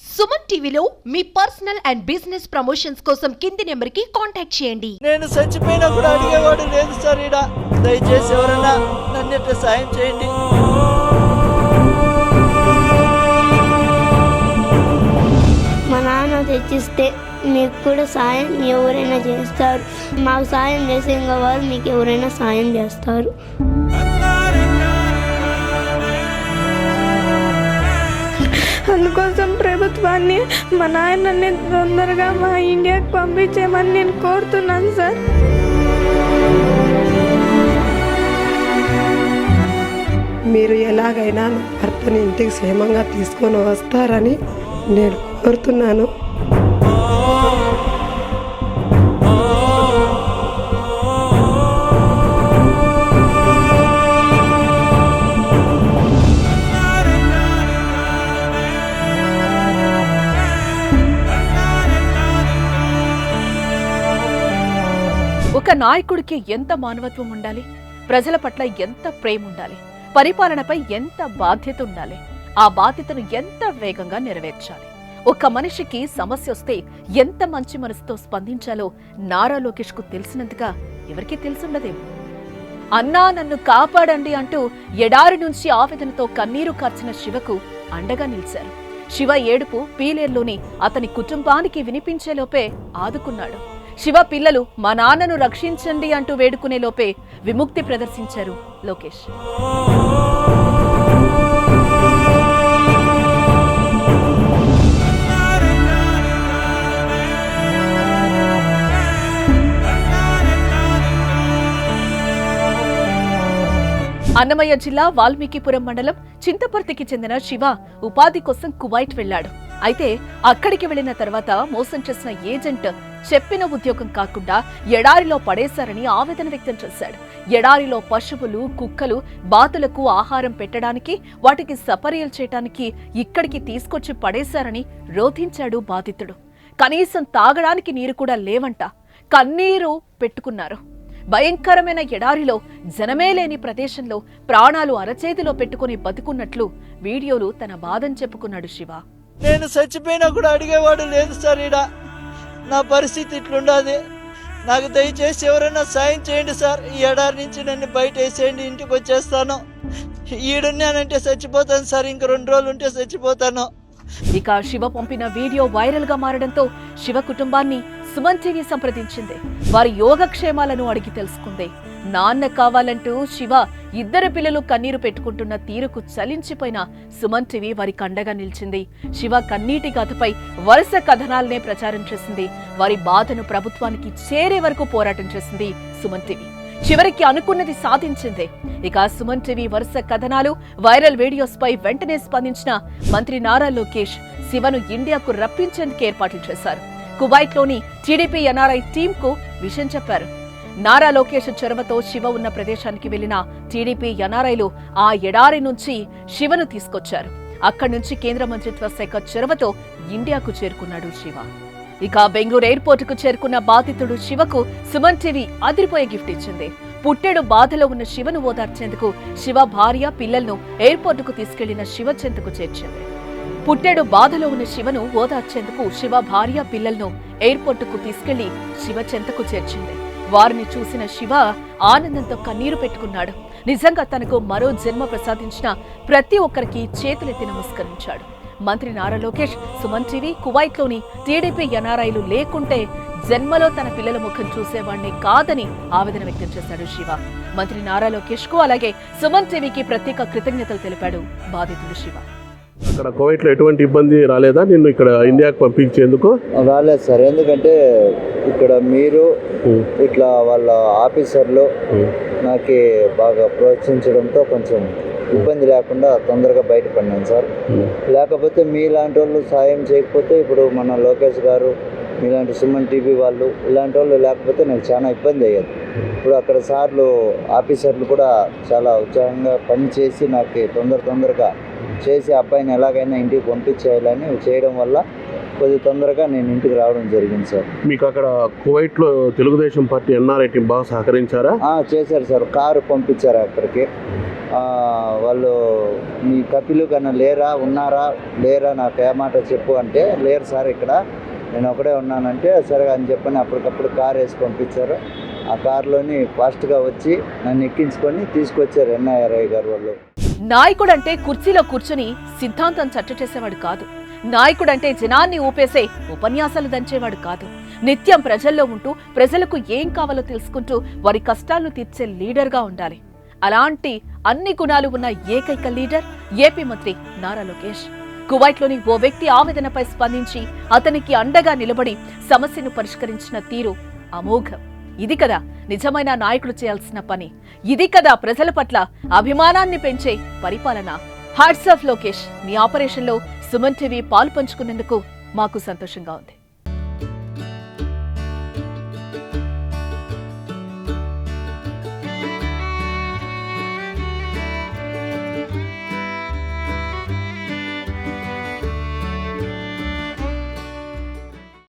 సుమన్ టీవీలో మీ personal and business promotions కోసం కింది నెంబర్కి కాంటాక్ట్ చేయండి. నేను చచ్చిపోయినా కూడా అడిగేవాడు లేదు సార్ ఈడ. దయచేసి ఎవరైనా నన్ను ఇట్లా సాయం చేయండి. మా నాన్న తెచ్చిస్తే మీకు కూడా సాయం ఎవరైనా చేస్తారు. మాకు సాయం చేసే ఇంకా వారు మీకు ఎవరైనా సాయం చేస్తారు. అందుకోసం ప్రభుత్వాన్ని మా నాయనని తొందరగా మా ఇండియాకి పంపించేయమని నేను కోరుతున్నాను సార్. మీరు ఎలాగైనా భర్తని ఇంటికి క్షేమంగా తీసుకొని వస్తారని నేను కోరుతున్నాను. ఒక నాయకుడికి ఎంత మానవత్వం ఉండాలి? ప్రజల పట్ల ఎంత ప్రేమ ఉండాలి? పరిపాలనపై ఎంత బాధ్యత ఉండాలి? ఆ బాధ్యతను ఎంత వేగంగా నెరవేర్చాలి? ఒక మనిషికి సమస్య వస్తే ఎంత మంచి మనసుతో స్పందించాలో నారా లోకేష్కు తెలిసినంతగా ఎవరికీ తెలిసుండదేమో. అన్నా నన్ను కాపాడండి అంటూ ఎడారి నుంచి ఆవేదనతో కన్నీరు కార్చిన శివకు అండగా నిలిచారు. శివ ఏడుపు పీలేర్లోని అతని కుటుంబానికి వినిపించేలోపే ఆదుకున్నాడు. శివ పిల్లలు మా నాన్నను రక్షించండి అంటూ వేడుకునే లోపే విముక్తి ప్రదర్శించారు లోకేష్. అన్నమయ్య జిల్లా వాల్మీకిపురం మండలం చింతపర్తికి చెందిన శివ ఉపాధి కోసం కువైట్ వెళ్ళాడు అయితే అక్కడికి వెళ్ళిన తర్వాత మోసం చేసిన ఏజెంట్ చెప్పిన ఉద్యోగం కాకుండా ఎడారిలో పడేశారని ఆవేదన వ్యక్తం చేశాడు. ఎడారిలో పశువులు కుక్కలు బాతులకు ఆహారం పెట్టడానికి వాటికి సపర్యలు చేయడానికి ఇక్కడికి తీసుకొచ్చి పడేశారని రోధించాడు బాధితుడు. కనీసం తాగడానికి నీరు కూడా లేవంట. కన్నీరు పెట్టుకున్నారు. భయంకరమైన ఎడారిలో జనమే లేని ప్రదేశంలో ప్రాణాలు అరచేతిలో పెట్టుకుని బతుకున్నట్లు వీడియోలు తన బాధను చెప్పుకున్నాడు శివ. నేను చచ్చిపోయినా కూడా అడిగేవాడు లేదు సార్ ఈడ. నా పరిస్థితి ఇట్లుండాది నాకు దయచేసి ఎవరైనా సాయం చేయండి సార్. ఈ ఎడారి నుంచి నన్ను బయట వేసేయండి ఇంటికి వచ్చేస్తాను. ఈడున్నానంటే చచ్చిపోతాను సార్ ఇంక రెండు రోజులు ఉంటే చచ్చిపోతాను. ఇక శివ పంపిన వీడియో వైరల్గా మారడంతో శివ కుటుంబాన్ని సుమన్ టీవీ సంప్రదించింది. వారి యోగక్షేమాలను అడిగి తెలుసుకుంది. నాన్న కావాలంటూ శివ ఇద్దరు పిల్లలు కన్నీరు పెట్టుకుంటున్న తీరుకు చలించిపోయిన సుమన్ టీవీ వారి కండగా నిలిచింది. శివ కన్నీటి కథపై వరుస కథనాలనే ప్రచారం చేసింది. వారి బాధను ప్రభుత్వానికి చేరే వరకు పోరాటం చేసింది సుమన్ టీవీ చివరికి అనుకున్నది సాధించింది. ఇక సుమన్ టీవీ వరుస కథనాలు వైరల్ వీడియోస్ పై వెంటనే స్పందించిన మంత్రి నారా లోకేష్ శివను ఇండియాకు రప్పించేందుకు ఏర్పాట్లు చేశారు. కువైట్లోని టీడీపీ ఎన్ఆర్ఐ టీంకు కు విషయం చెప్పారు. నారా లోకేష్ చొరవతో శివ ఉన్న ప్రదేశానికి వెళ్ళిన టీడీపీ ఎన్ఆర్ఐలు ఆ ఎడారి నుంచి శివను తీసుకొచ్చారు. అక్కడి నుంచి కేంద్ర మంత్రిత్వ శాఖ చొరవతో ఇండియాకు చేరుకున్నాడు శివ. ఇక బెంగళూరు ఎయిర్పోర్ట్కు చేరుకున్న బాధితుడు శివకు సుమన్ టీవీ అదిరిపోయే గిఫ్ట్ ఇచ్చింది. పుట్టెడు బాధలో ఉన్న శివను ఓదార్చేందుకు శివ భార్య పిల్లలను ఎయిర్పోర్టుకు తీసుకెళ్ళిన శివ చెంతకు చేర్చింది. పుట్టెడు బాధలో ఉన్న శివను ఓదార్చేందుకు శివ భార్య పిల్లలను ఎయిర్పోర్టుకు తీసుకెళ్ళి శివ చెంతకు చేర్చింది. వారిని చూసిన శివ ఆనందంతో కన్నీరు పెట్టుకున్నాడు. నిజంగా తనకు మరో జన్మ ప్రసాదించిన ప్రతి ఒక్కరికి చేతులెత్తి నమస్కరించాడు. మంత్రి నారా లోకేష్ సుమన్ టీవీ కువైట్లోని టీడీపీ ఎన్ఆర్ఐలు లేకుంటే జన్మలో తన పిల్లల ముఖం చూసేవాణ్ణి కాదని ఆవేదన వ్యక్తం చేశాడు శివ. మంత్రి నారా లోకేష్కు అలాగే సుమన్ టీవీకి ప్రత్యేక కృతజ్ఞతలు తెలిపాడు బాధితుడు శివ. అక్కడ కువైట్లో ఎటువంటి ఇబ్బంది రాలేదా? నిన్ను ఇక్కడ ఇండియాకి పంపించేందుకు? రాలేదు సార్. ఎందుకంటే ఇక్కడ మీరు ఇట్లా వాళ్ళ ఆఫీసర్లు నాకు బాగా ప్రోత్సహించడంతో కొంచెం ఇబ్బంది లేకుండా తొందరగా బయటపడినాను సార్. లేకపోతే మీలాంటి వాళ్ళు సాయం చేయకపోతే ఇప్పుడు మన లోకేష్ గారు మీలాంటి సుమన్ టీవీ వాళ్ళు ఇలాంటి వాళ్ళు లేకపోతే నాకు చాలా ఇబ్బంది అయ్యేది. ఇప్పుడు అక్కడ సార్లు ఆఫీసర్లు కూడా చాలా ఉత్సాహంగా పనిచేసి నాకు తొందర తొందరగా చేసి అబ్బాయిని ఎలాగైనా ఇంటికి పంపించేయాలని చేయడం వల్ల కొద్ది తొందరగా నేను ఇంటికి రావడం జరిగింది సార్. మీకు అక్కడ కువైట్లో తెలుగుదేశం పార్టీ ఎన్ఆర్ఐ టీం బాగా సహకరించారా? చేశారు సార్. కారు పంపించారు అక్కడికి. వాళ్ళు మీ కపిలు కన్నా లేరా ఉన్నారా లేరా నాకు ఏమాట చెప్పు అంటే లేరు సార్ ఇక్కడ. నేను ఒకడే ఉన్నానంటే సరే అని చెప్పని అప్పటికప్పుడు కారు వేసి పంపించారు. ఆ కారులోని ఫాస్ట్గా వచ్చి నన్ను ఎక్కించుకొని తీసుకొచ్చారు ఎన్ఐఆర్ఐ గారు వాళ్ళు. నాయకుడంటే కుర్చీలో కూర్చుని సిద్ధాంతం చట్ట చేసేవాడు కాదు. నాయకుడంటే జనాన్ని ఊపేసే ఉపన్యాసాలు దంచేవాడు కాదు. నిత్యం ప్రజల్లో ఉంటూ ప్రజలకు ఏం కావాలో తెలుసుకుంటూ వారి కష్టాలను తీర్చే లీడర్గా ఉండాలి. అలాంటి అన్ని గుణాలు ఉన్న ఏకైక లీడర్ ఏపీ మంత్రి నారా లోకేష్. కువైట్లోని ఓ వ్యక్తి ఆవేదనపై స్పందించి అతనికి అండగా నిలబడి సమస్యను పరిష్కరించిన తీరు అమోఘం. ఇది కదా నిజమైన నాయకుడు చేయాల్సిన పని. ఇది కదా ప్రజల పట్ల అభిమానాన్ని పెంచే పరిపాలన. హాట్స్ ఆఫ్ లోకేష్ మీ ఆపరేషన్లో సుమన్ టీవీ పాలు పంచుకున్నందుకు మాకు సంతోషంగా ఉంది.